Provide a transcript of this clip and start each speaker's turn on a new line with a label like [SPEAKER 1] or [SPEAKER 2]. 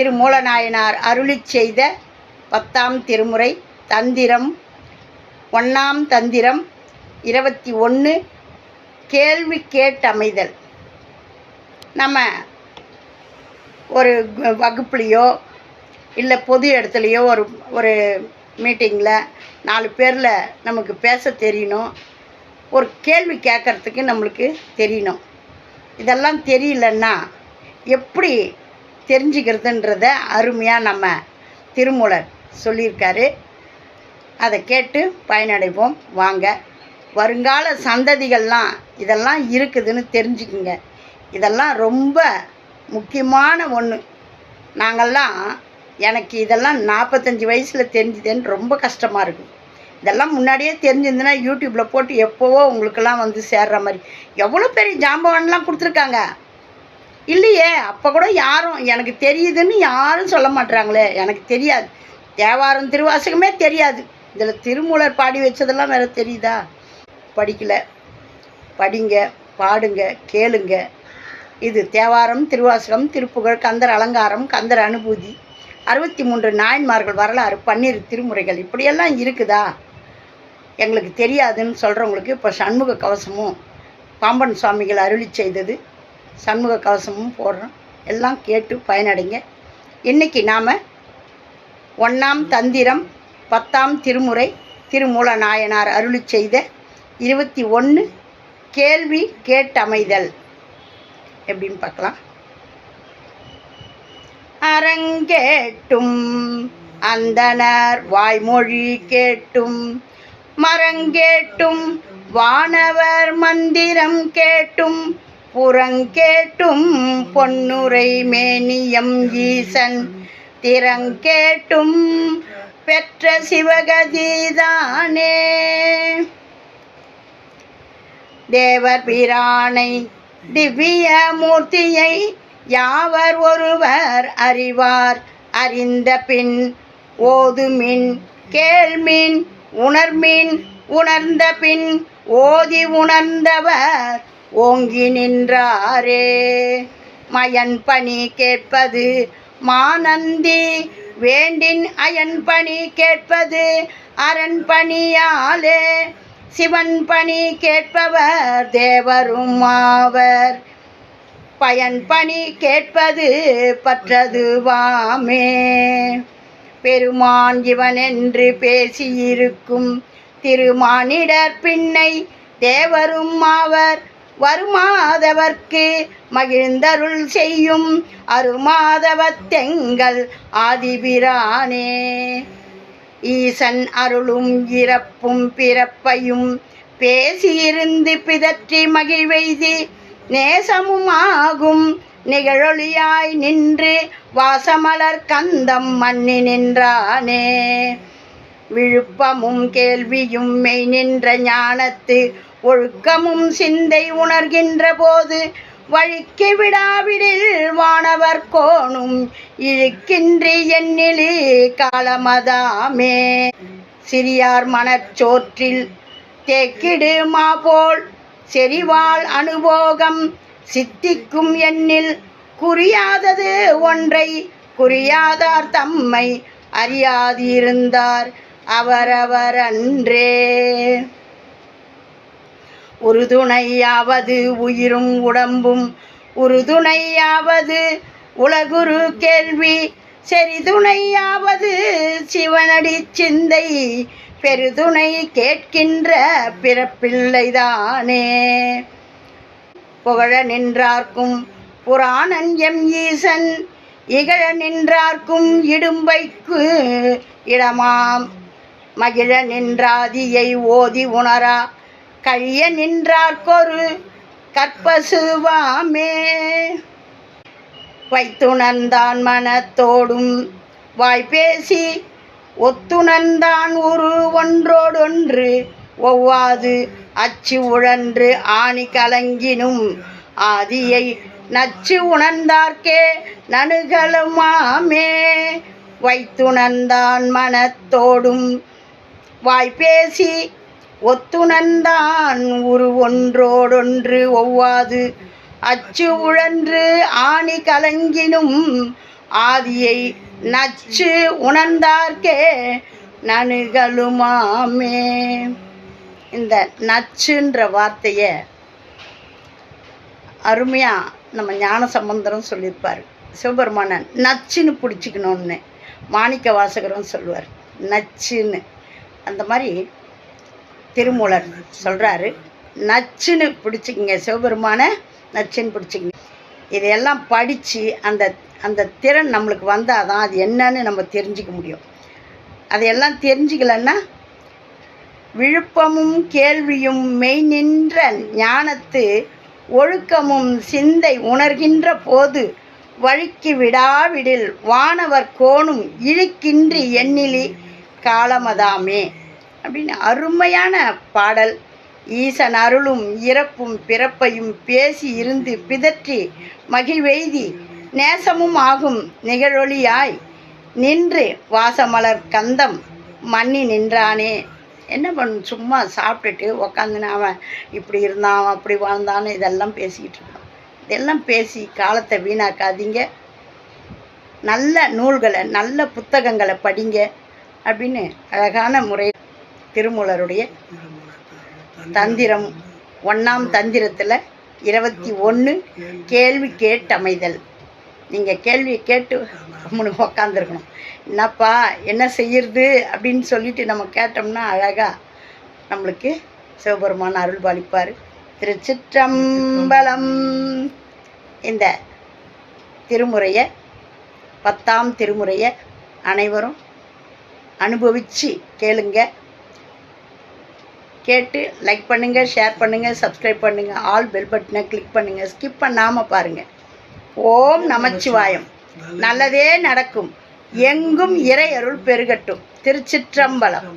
[SPEAKER 1] திருமூலநாயனார் அருளி அருளிச் செய்த பத்தாம் திருமுறை தந்திரம் ஒன்றாம் தந்திரம் இருபத்தி ஒன்று கேள்வி கேட்டமைதல். நம்ம ஒரு வகுப்புலேயோ இல்லை பொது இடத்துலையோ ஒரு ஒரு மீட்டிங்கில் நாலு பேரில் நமக்கு பேச தெரியணும். ஒரு கேள்வி கேட்குறதுக்கு நம்மளுக்கு தெரியணும். இதெல்லாம் தெரியலன்னா எப்படி தெரிஞ்சுக்கிறதுன்றத அருமையாக நம்ம திருமூலர் சொல்லியிருக்காரு. அதை கேட்டு பயனடைவோம். வாங்க. வருங்கால சந்ததிகள்லாம் இதெல்லாம் இருக்குதுன்னு தெரிஞ்சுக்குங்க. இதெல்லாம் ரொம்ப முக்கியமான ஒன்று நாங்கள்லாம் எனக்கு இதெல்லாம் நாற்பத்தஞ்சு வயசில் தெரிஞ்சுதுன்னு ரொம்ப கஷ்டமாக இருக்கும் இதெல்லாம் முன்னாடியே தெரிஞ்சிருந்துன்னா யூடியூப்பில் போட்டு எப்போவோ உங்களுக்கெல்லாம் வந்து சேர்ற மாதிரி. எவ்வளோ பெரிய ஜாம்பவான்லாம் கொடுத்துருக்காங்க. இல்லையே அப்போ கூட யாரும் எனக்கு தெரியுதுன்னு யாரும் சொல்ல மாட்டுறாங்களே எனக்கு தெரியாது. தேவாரம் திருவாசகமே தெரியாது. இதில் திருமூலர் பாடி வச்சதெல்லாம் வேறு தெரியுதா? படிக்கல. படிங்க பாடுங்க கேளுங்க. இது தேவாரம் திருவாசகம் திருப்புகழ் கந்தர் அலங்காரம் கந்தர் அனுபூதி. அறுபத்தி மூன்று நாயன்மார்கள் வரலாறு பன்னீர் திருமுறைகள். இப்படியெல்லாம் இருக்குதா? எங்களுக்கு தெரியாதுன்னு சொல்கிறவங்களுக்கு இப்போ சண்முக கவசமும் பாம்பன் சுவாமிகள் அருளி செய்தது. சண்முக கவசமும் போடுறோம். எல்லாம் கேட்டு பயனடைங்க. இன்னைக்கு நாம் ஒன்றாம் தந்திரம் பத்தாம் திருமுறை திருமூல நாயனார் அருளி செய்த இருபத்தி ஒன்று கேள்வி கேட்டமைதல். எப்படின்னு பார்க்கலாம். அரங்கேட்டும் அந்தனர் வாய்மொழி கேட்டும். மரங்கேட்டும் வானவர் மந்திரம் கேட்டும். புறங்கேட்டும் பொன்னுரை மேனியம் ஈசன். திறங்கேட்டும் பெற்ற சிவகதிதானே. தேவர் பிரானை திவ்ய மூர்த்தியை யாவர் ஒருவர் அறிவார்? அறிந்த பின் ஓதுமின் கேள்மின் உணர்மின் உணர்ந்த பின் ஓதி உணர்ந்தவர் ஓங்கி நின்றாரே. மயன் பணி கேட்பது மானந்தி. வேண்டின் அயன் பணி கேட்பது அரண் பணியாலே. சிவன் பணி கேட்பவர் தேவரும் ஆவர். பயன் பணி கேட்பது பற்றதுவாமே பெருமான் இவன் என்று பேசியிருக்கும் திருமானிடர் பின்னை தேவரும் ஆவர். வருமாதவர்க்கு மகிழ்ந்தருள் செய்யும் அருமாதவத்தெங்கள் ஆதிபிரானே. ஈசன் அருளும் இறப்பும் பிறப்பையும் பேசியிருந்து பிதற்றி மகிழ்வெய்தி நேசமும் ஆகும் நிகழொளியாய் நின்று வாசமலர் கந்தம் மன்னி நின்றானே. விழுப்பமும் கேள்வியும் மெய் நின்ற ஞானத்து ஒழுக்கமும் சிந்தை உணர்கின்ற போது வழிக்கு விடாவிடில் வானவர் கோணும் இழுக்கின்றி எண்ணிலி காலமதாமே. சிறியார் மனச்சோற்றில் தேக்கிடு மாபோல் செறிவாள் அனுபோகம் சித்திக்கும் எண்ணில் குறியாதது ஒன்றை குறியாதார் தம்மை அறியாதிருந்தார் அவரவர் அன்றே உறுதுணையாவது உயிரும் உடம்பும். உறுதுணையாவது உலகுரு கேள்வி செறிதுணையாவது சிவனடி சிந்தை. பெருதுணை கேட்கின்ற பிறப்பிள்ளைதானே புகழ நின்றார்க்கும் புராணன் எம் ஈசன் இகழ நின்றார்க்கும் இடும்பைக்கு இடமாம். மகிழ நின்றாதியை ஓதி உணரா கழிய நின்றார்க்கொரு கற்பசுவாமே. வைத்துணர்ந்தான் மனத்தோடும் வாய்பேசி ஒத்துணர்ந்தான் உரு ஒன்றோடொன்று. ஒவ்வாது அச்சு உழன்று ஆணி கலங்கினும் ஆதியை நச்சு உணர்ந்தார்க்கே நணுகலுமாமே. வைத்துணர்ந்தான் மனத்தோடும் வாய்பேசி ஒத்துணர்ந்தான் உரு ஒன்றோடொன்று ஒவ்வாது. அச்சு உழன்று ஆணி கலங்கினும் ஆதியை நச்சு உணர்ந்தார்க்கே நணுகலுமாமே. இந்த நச்சுன்ற வார்த்தையை அருமையாக நம்ம ஞான சம்பந்தரும் சொல்லியிருப்பார். சிவபெருமானன் நச்சுன்னு பிடிச்சிக்கணும்னு மாணிக்க வாசகரும் சொல்லுவார். நச்சுன்னு. அந்த மாதிரி திருமூலர் சொல்கிறாரு நச்சுன்னு பிடிச்சிக்கிங்க சிவபெருமானை நச்சுன்னு பிடிச்சிக்கிங்க. இதையெல்லாம் படித்து அந்த அந்த திறன் நம்மளுக்கு வந்தால் தான் அது என்னன்னு நம்ம தெரிஞ்சுக்க முடியும். அதையெல்லாம் தெரிஞ்சுக்கலன்னா விழுப்பமும் கேள்வியும் மெய் நின்ற ஞானத்து ஒழுக்கமும் சிந்தை உணர்கின்ற போது வழுக்கி விடாவிடில் வானவர் கோணும் இழுக்கின்றி எண்ணிலி காலமதாமே. அப்படின்னு அருமையான பாடல். ஈசன் அருளும் இறப்பும் பிறப்பையும் பேசி இருந்து பிதற்றி மகிழ்வெய்தி நேசமும் ஆகும் நிகழொளியாய். நின்று வாசமலர் கந்தம் மண்ணி நின்றானே. என்ன பண்ண சும்மா சாப்பிட்டுட்டு உக்காந்துன்னு அவன் இப்படி இருந்தான் அவன் அப்படி வாழ்ந்தான்னு இதெல்லாம் பேசிக்கிட்டு இருக்கான். இதெல்லாம் பேசி காலத்தை வீணாக்காதீங்க. நல்ல நூல்களை நல்ல புத்தகங்களை படிங்க அப்படின்னு அழகான முறை திருமூலருடைய தந்திரம் ஒன்றாம் தந்திரத்தில் இருபத்தி ஒன்று கேள்வி கேட்டமைதல். நீங்கள் கேள்வியை கேட்டு கம்முனு உக்காந்துருக்கணும். என்னப்பா என்ன செய்யறது அப்படின்னு சொல்லிட்டு நம்ம கேட்டோம்னா அழகாக நம்மளுக்கு சிவபெருமான் அருள் பாலிப்பார் திருச்சிற்றம்பலம் இந்த திருமுறையை பத்தாம் திருமுறையை அனைவரும் அனுபவித்து கேளுங்க. கேட்டு லைக் பண்ணுங்கள் ஷேர் பண்ணுங்கள் சப்ஸ்கிரைப் பண்ணுங்கள் ஆல் பெல் பட்டனை கிளிக் பண்ணுங்கள் ஸ்கிப் பண்ணாமல் பாருங்கள் ஓம் நமச்சிவாயம். நல்லதே நடக்கும். எங்கும் இறை அருள் பெருகட்டும். திருச்சிற்றம்பலம்.